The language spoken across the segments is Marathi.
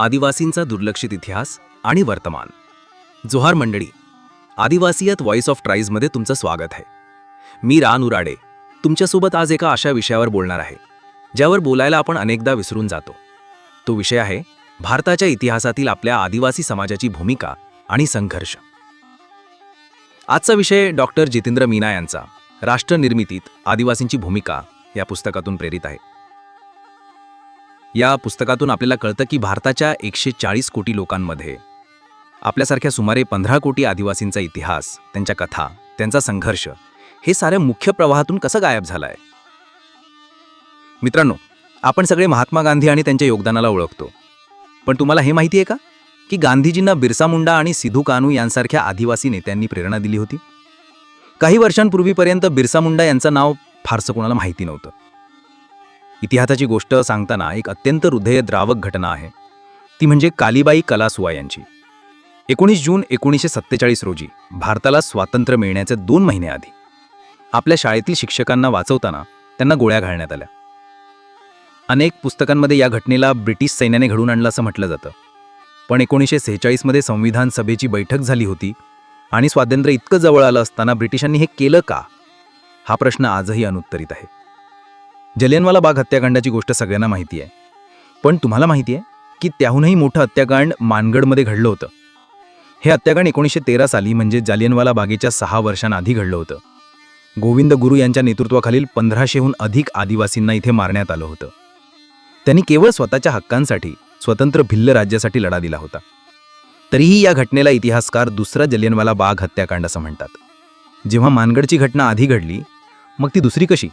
आदिवासींचा दुर्लक्षित इतिहास आणि वर्तमान. जोहार मंडळी आदिवासीयत व्हॉइस ऑफ ट्राईजमध्ये तुमचं स्वागत आहे. मी रान उराडे तुमच्यासोबत आज एका अशा विषयावर बोलणार आहे ज्यावर बोलायला आपण अनेकदा विसरून जातो. तो विषय आहे भारताच्या इतिहासातील आपल्या आदिवासी समाजाची भूमिका आणि संघर्ष. आजचा विषय डॉक्टर जितेंद्र मीना यांचा राष्ट्रनिर्मितीत आदिवासींची भूमिका या पुस्तकातून प्रेरित आहे. या पुस्तकातून आपल्याला कळतं की भारताच्या एकशे चाळीस कोटी लोकांमध्ये आपल्यासारख्या सुमारे पंधरा कोटी आदिवासींचा इतिहास त्यांच्या कथा त्यांचा संघर्ष हे साऱ्या मुख्य प्रवाहातून कसं गायब झालाय? मित्रांनो आपण सगळे महात्मा गांधी आणि त्यांच्या योगदानाला ओळखतो. पण तुम्हाला हे माहिती आहे का? की गांधीजींना बिरसा मुंडा आणि सिधू कानू यांसारख्या आदिवासी नेत्यांनी प्रेरणा दिली होती? काही वर्षांपूर्वीपर्यंत बिरसा मुंडा यांचं नाव फारसं कोणाला माहिती नव्हतं. इतिहासाची गोष्ट सांगताना एक अत्यंत हृदयद्रावक घटना आहे. ती म्हणजे कालीबाई कलासुआ यांची. एकोणीस जून एकोणीसशे सत्तेचाळीस रोजी भारताला स्वातंत्र्य मिळण्याचे दोन महिने आधी आपल्या शाळेतील शिक्षकांना वाचवताना त्यांना गोळ्या घालण्यात आल्या. अनेक पुस्तकांमध्ये या घटनेला ब्रिटिश सैन्याने घडून आणलं असं म्हटलं जातं. पण एकोणीसशे सेहेचाळीसमध्ये संविधान सभेची बैठक झाली होती आणि स्वातंत्र्य इतकं जवळ आलं असताना ब्रिटिशांनी हे केलं का? हा प्रश्न आजही अनुत्तरित आहे. जलियनवाला बाग हत्याकांडाची गोष्ट सगळ्यांना माहिती आहे. पण तुम्हाला माहिती आहे की त्याहूनही मोठं हत्याकांड मानगडमध्ये घडलं होतं. हे हत्याकांड एकोणीसशे तेरा साली म्हणजे जालियनवाला बागेच्या सहा वर्षांआधी घडलं होतं. गोविंद गुरु यांच्या नेतृत्वाखालील पंधराशेहून अधिक आदिवासींना इथे मारण्यात आलं होतं. त्यांनी केवळ स्वतःच्या हक्कांसाठी स्वतंत्र भिल्ल राज्यासाठी लढा दिला होता. तरीही या घटनेला इतिहासकार दुसरा जलियनवाला बाग हत्याकांड असं म्हणतात. जेव्हा मानगडची घटना आधी घडली मग ती दुसरी कशी?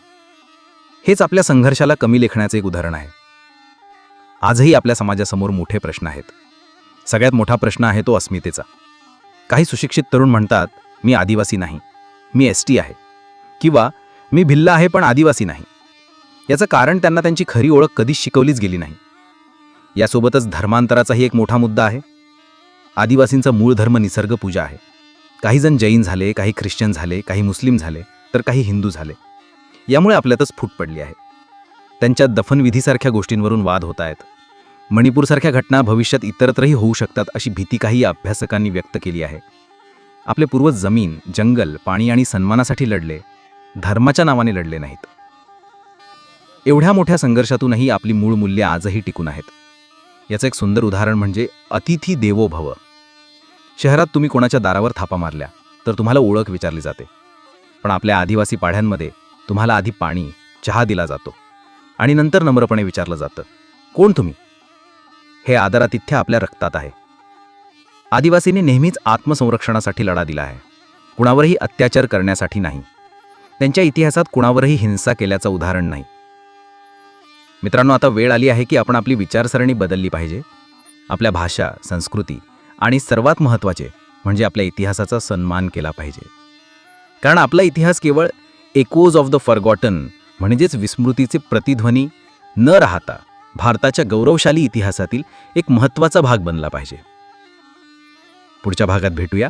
हेच आपल्या संघर्षाला कमी लेखण्याचे एक उदाहरण आहे. आजही आपल्या समाजासमोर मोठे प्रश्न आहेत. सगळ्यात मोठा प्रश्न आहे तो अस्मितेचा. काही सुशिक्षित तरुण म्हणतात मी आदिवासी नाही. मी एस टी आहे. किंवा मी भिल्ल आहे पण आदिवासी नाही. याचं कारण त्यांना त्यांची खरी ओळख कधीच शिकवलीच गेली नाही. यासोबतच धर्मांतराचाही एक मोठा मुद्दा आहे. आदिवासींचा मूळ धर्म निसर्ग पूजा आहे काहीजण जैन झाले काही ख्रिश्चन झाले काही मुस्लिम झाले तर काही हिंदू झाले. यामुळे आपल्यातच फूट पडली आहे. त्यांच्या दफनविधीसारख्या गोष्टींवरून वाद होत आहेत. मणिपूरसारख्या घटना भविष्यात इतरत्रही होऊ शकतात अशी भीती काही अभ्यासकांनी व्यक्त केली आहे. आपले पूर्वज जमीन जंगल पाणी आणि सन्मानासाठी लढले धर्माच्या नावाने लढले नाहीत. एवढ्या मोठ्या संघर्षातूनही आपली मूळ मूल्ये आजही टिकून आहेत. याचं एक सुंदर उदाहरण म्हणजे अतिथी देवो भव शहरात तुम्ही कोणाच्या दारावर थापा मारल्या तर तुम्हाला ओळख विचारली जाते. पण आपल्या आदिवासी पाढ्यांमध्ये तुम्हाला आधी पाणी चहा दिला जातो. आणि नंतर नम्रपणे विचारलं जातं कोण तुम्ही? हे आदरातिथ्य आपल्या रक्तात आहे. आदिवासींनी नेहमीच आत्मसंरक्षणासाठी लढा दिला आहे. कुणावरही अत्याचार करण्यासाठी नाही. त्यांच्या इतिहासात कुणावरही हिंसा केल्याचं उदाहरण नाही. मित्रांनो आता वेळ आली आहे की आपण आपली विचारसरणी बदलली पाहिजे. आपल्या भाषा संस्कृती आणि सर्वात महत्त्वाचे म्हणजे आपल्या इतिहासाचा सन्मान केला पाहिजे. कारण आपला इतिहास केवळ एकोज ऑफ द फॉरगॉटन म्हणजेच विस्मृतीचे प्रतिध्वनी न राहता भारताच्या गौरवशाली इतिहासातील एक महत्त्वाचा भाग बनला पाहिजे. पुढच्या भागात भेटूया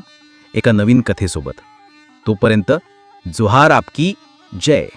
एका नवीन कथेसोबत. तोपर्यंत जोहार आपकी जय.